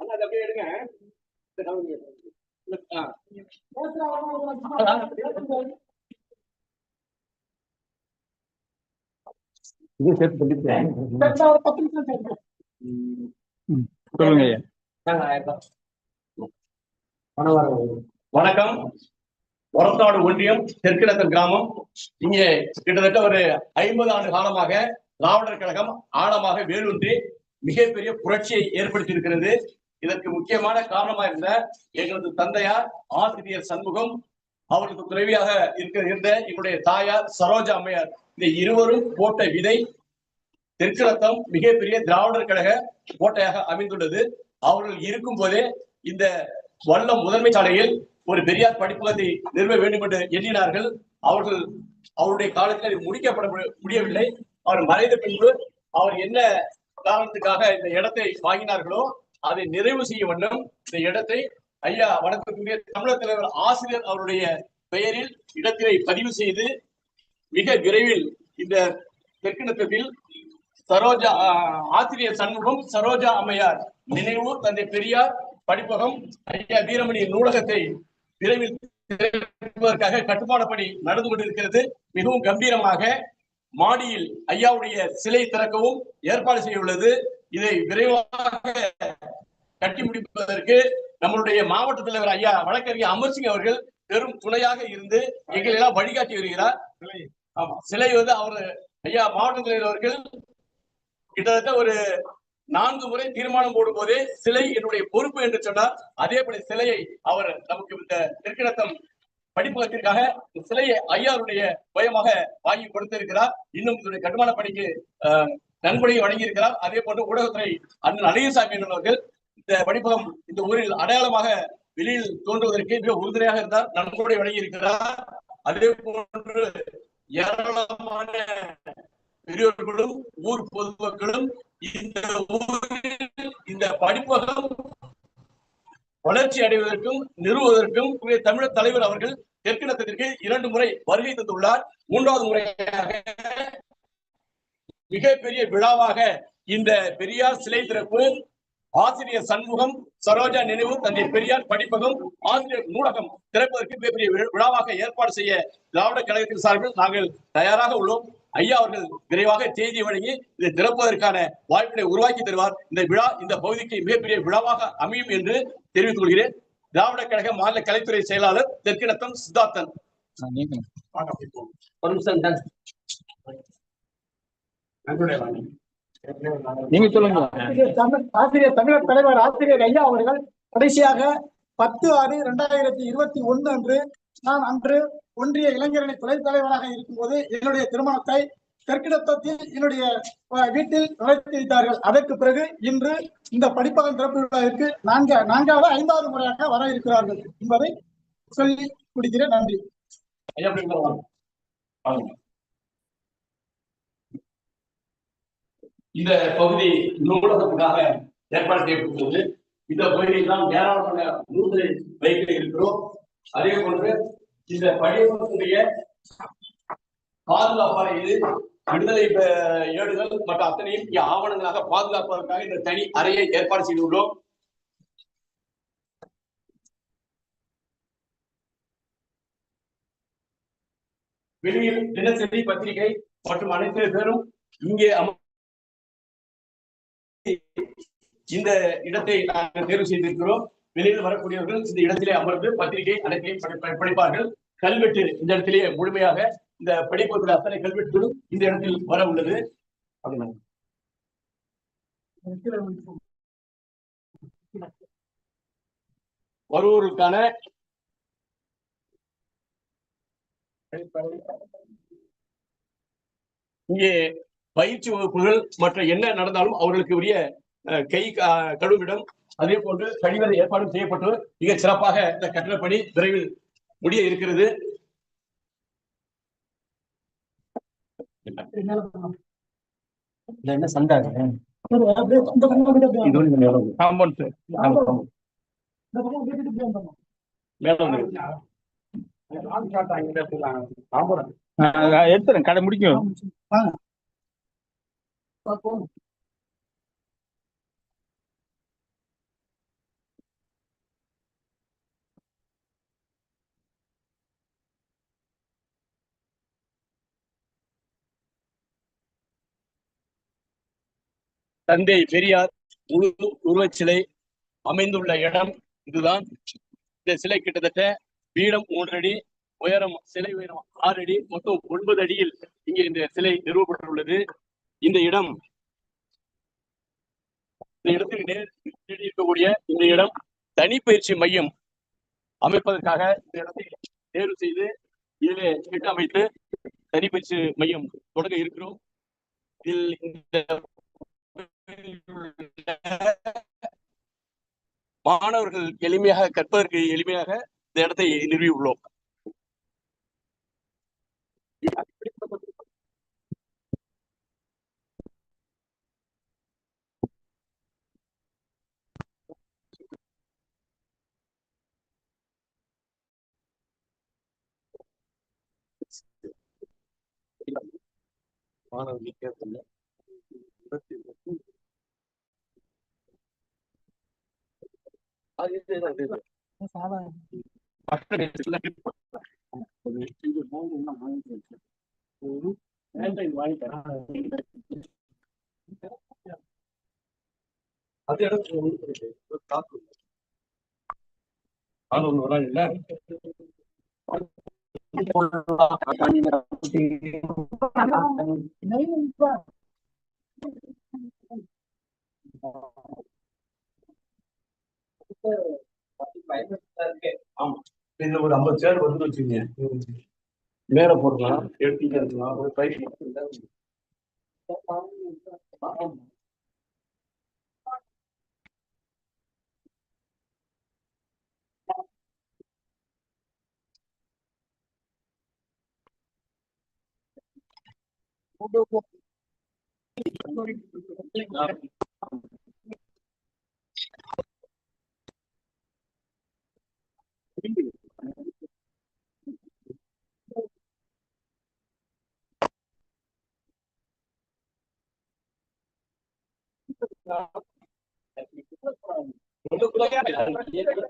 அதை அப்படியே எடுங்க. இது சேர்த்து சொல்லுங்க வணக்கம். ஒரத்தாடு ஒன்றியம் தெற்கிழத்தன் கிராமம். இங்கே கிட்டத்தட்ட ஒரு ஐம்பது ஆண்டு காலமாக திராவிடர் கழகம் ஆழமாக வேலூன்றி மிகப்பெரிய புரட்சியை ஏற்படுத்தி இருக்கிறது இதற்கு முக்கியமான காரணமா இருந்த எங்களது தந்தையார் ஆசிரியர் சண்முகம் அவர்களுக்கு துறவியாக இருக்க இருந்த எங்களுடைய தாயார் சரோஜா அம்மையார். இந்த இருவரும் போட்ட விதை தெற்கிழத்தம் மிகப்பெரிய திராவிடர் கழக கோட்டையாக அமைந்துள்ளது. அவர்கள் இருக்கும் போதே இந்த வல்லம் முதன்மை சாலையில் ஒரு பெரியார் படிப்பகத்தை நிறுவ வேண்டும் என்று எண்ணினார்கள். அவர்கள் அவருடைய காலத்தில் முடிக்கப்பட முடியவில்லை. அவர் மறைந்த பின்பு அவர் என்ன காரணத்துக்காக இந்த இடத்தை வாங்கினார்களோ அதை நிறைவு செய்ய வேண்டும். இந்த இடத்தை ஐயா வணக்கத்துக்குரிய தமிழர் தலைவர் ஆசிரியர் அவருடைய பெயரில் இடத்திலே பதிவு செய்து மிக விரைவில் இந்த தெற்கிணத்தில் சரோஜா ஆசிரியர் சண்முகம் சரோஜா அம்மையார் நினைவு தந்தை பெரியார் படிப்பகம் ஐயா வீரமணி நூலகத்தை விரைவில் திறப்பதற்காக கட்டுமான பணி நடந்து கொண்டிருக்கிறது. மிகவும் கம்பீரமாக மாடியில் ஐயாவுடைய சிலை திறக்கவும் ஏற்பாடு செய்ய உள்ளது இதை விரைவாக கட்டி முடிப்பதற்கு நம்மளுடைய மாவட்ட தலைவர் ஐயா வழக்கறிஞர் அமர்சிங் அவர்கள் பெரும் துணையாக இருந்து எங்களை எல்லாம் வழிகாட்டி வருகிறார். ஆமா சிலை வந்து அவர் ஐயா மாவட்ட தலைவர் அவர்கள் கிட்டத்தட்ட ஒரு நான்கு முறை தீர்மானம் போடும் போதே சிலை என்னுடைய பொறுப்பு என்று சொன்னார். அதே போல சிலையை அவர் நமக்கு இந்த தெற்கிழத்தம் படிப்பகத்திற்காக சிலையை ஐயாருடைய பயமாக வாங்கி கொடுத்திருக்கிறார். இன்னும் இதனுடைய கட்டுமான பணிக்கு அஹ், நன்கொடையை வழங்கியிருக்கிறார். அதே போன்று ஊடகத்துறை அண்ணன் அழகிசாமி என்பவர்கள் இந்த படிப்பகம் இந்த ஊரில் அடையாளமாக வெளியில் தோன்றுவதற்கு மிக உறுதுணையாக இருந்தார். நன்கொடை வழங்கியிருக்கிறார். அதே போன்று ஏராளமான பெரியோர்களும் ஊர் பொதுமக்களும் இந்த ஊரில் இந்த படிப்பகம் வளர்ச்சி அடைவதற்கும் நிறுவுவதற்கும் தமிழர் தலைவர் அவர்கள் தெற்கிணத்திற்கு இரண்டு முறை வருகை தந்துள்ளார். மூன்றாவது முறையாக மிகப்பெரிய விழாவாக இந்த பெரியார் சிலை திறப்பு ஆசிரியர் சண்முகம் சரோஜா நினைவு தந்தை பெரியார் படிப்பகம் ஆசிரியர் நூலகம் திறப்பதற்கு மிகப்பெரிய விழாவாக ஏற்பாடு செய்ய திராவிட கழகத்தின் சார்பில் நாங்கள் தயாராக உள்ளோம். ஐயா அவர்கள் விரைவாக தேதி வழங்கி இதை திறப்பதற்கான வாய்ப்பினை உருவாக்கி தருவார். இந்த விழா இந்த பகுதிக்கு மிகப்பெரிய விழாவாக அமையும் என்று தெரிவித்துக் கொள்கிறேன். திராவிட கழக மாநில கலைத்துறை செயலாளர் தெற்கிணத்தம் சித்தார்த்தன். நீங்க சொல்லுங்க. ஆசிரியர் தமிழர் தலைவர் ஆசிரியர் ஐயா அவர்கள் கடைசியாக பத்து ஆறு இரண்டாயிரத்தி இருபத்தி ஒன்று அன்று நான் அன்று ஒன்றிய இளைஞரணி துணை தலைவராக இருக்கும்போது என்னுடைய திருமணத்தை தெற்கிடத்தத்தில் என்னுடைய வீட்டில் நடத்தி வைத்தார்கள். அதற்கு பிறகு இன்று இந்த படிப்பகம் திறப்பு விழாவிற்கு நான்கு நான்காவது ஐந்தாவது முறையாக வர இருக்கிறார்கள் என்பதை சொல்லி முடிக்கிறேன் நன்றி. இந்த பகுதி நூலகத்துக்காக ஏற்பாடு செய்யப்பட்டுள்ளது. இந்த பகுதியில் தான் ஏராளமான நூல்களை வைக்க இருக்கிறோம். அதே போன்று இந்த படிவத்துடைய பாதுகாப்பான இது விடுதலை ஏடுகள் மற்றும் அத்தனையும் இங்கே ஆவணங்களாக பாதுகாப்பதற்காக இந்த தனி அறையை ஏற்பாடு செய்துள்ளோம். வெளியில் தினசரி பத்திரிகை மற்றும் அனைத்து பேரும் இங்கே அம- இந்த இடத்தை நாங்கள் தேர்வு செய்திருக்கிறோம். வெளியில் வரக்கூடியவர்கள் இந்த இடத்திலே அமர்ந்து பத்திரிகை அனைத்தையும் படிப்பார்கள். கல்வெட்டு இந்த இடத்திலே முழுமையாக இந்த படிப்பதற்கு அத்தனை கல்வெட்டுகளும் இந்த இடத்தில் வர உள்ளது. அப்படின்னா. வருவோருக்கான இங்கே பயிற்சி வகுப்புகள் மற்ற என்ன நடந்தாலும் அவர்களுக்கு உரிய அஹ், கை கழுவிடம் அதே போன்று கழிவறை ஏற்பாடும் செய்யப்பட்டு மிக சிறப்பாக இந்த கட்டடப் பணி விரைவில் முடிய இருக்கிறது. என்ன சண்டை? அப்படியே இந்த பக்கம் அப்படியே அப்படியே இது ஒண்ணு எவ்வளவு? காம்பவுண்ட் இந்த பக்கம் அப்படியே இப்படி வந்துடணும். மேலும் எடுத்துறேன் கடை முடிக்கும் வாங்க. தந்தை பெரியார் முழு உருவச்சிலை அமைந்துள்ள இடம் இதுதான். இந்த சிலை கிட்டத்தட்ட பீடம் மூன்றடி உயரம் சிலை உயரம் ஆறு அடி மொத்தம் ஒன்பது அடியில் இங்கே இந்த சிலை நிறுவப்பட்டுள்ளது. இந்த இடம் இந்த இடத்துக்கு நேர் இருக்கக்கூடிய இந்த இடம் தனிப்பயிற்சி மையம் அமைப்பதற்காக இந்த இடத்தை தேர்வு செய்து இதிலே திட்டமைத்து தனிப்பயிற்சி மையம் தொடங்க இருக்கிறோம். இதில் இந்த மாணவர்கள் எளிமையாக கற்பதற்கு எளிமையாக இந்த இடத்தை நிறுவியுள்ளோம். மாணவர்கள் கேட்கல அது இது, ஆள் ஒண்ணு வராங்க இல்ல? ஐம்பது சேர் வந்து வச்சுங்க மேல போடலாம் Gracias.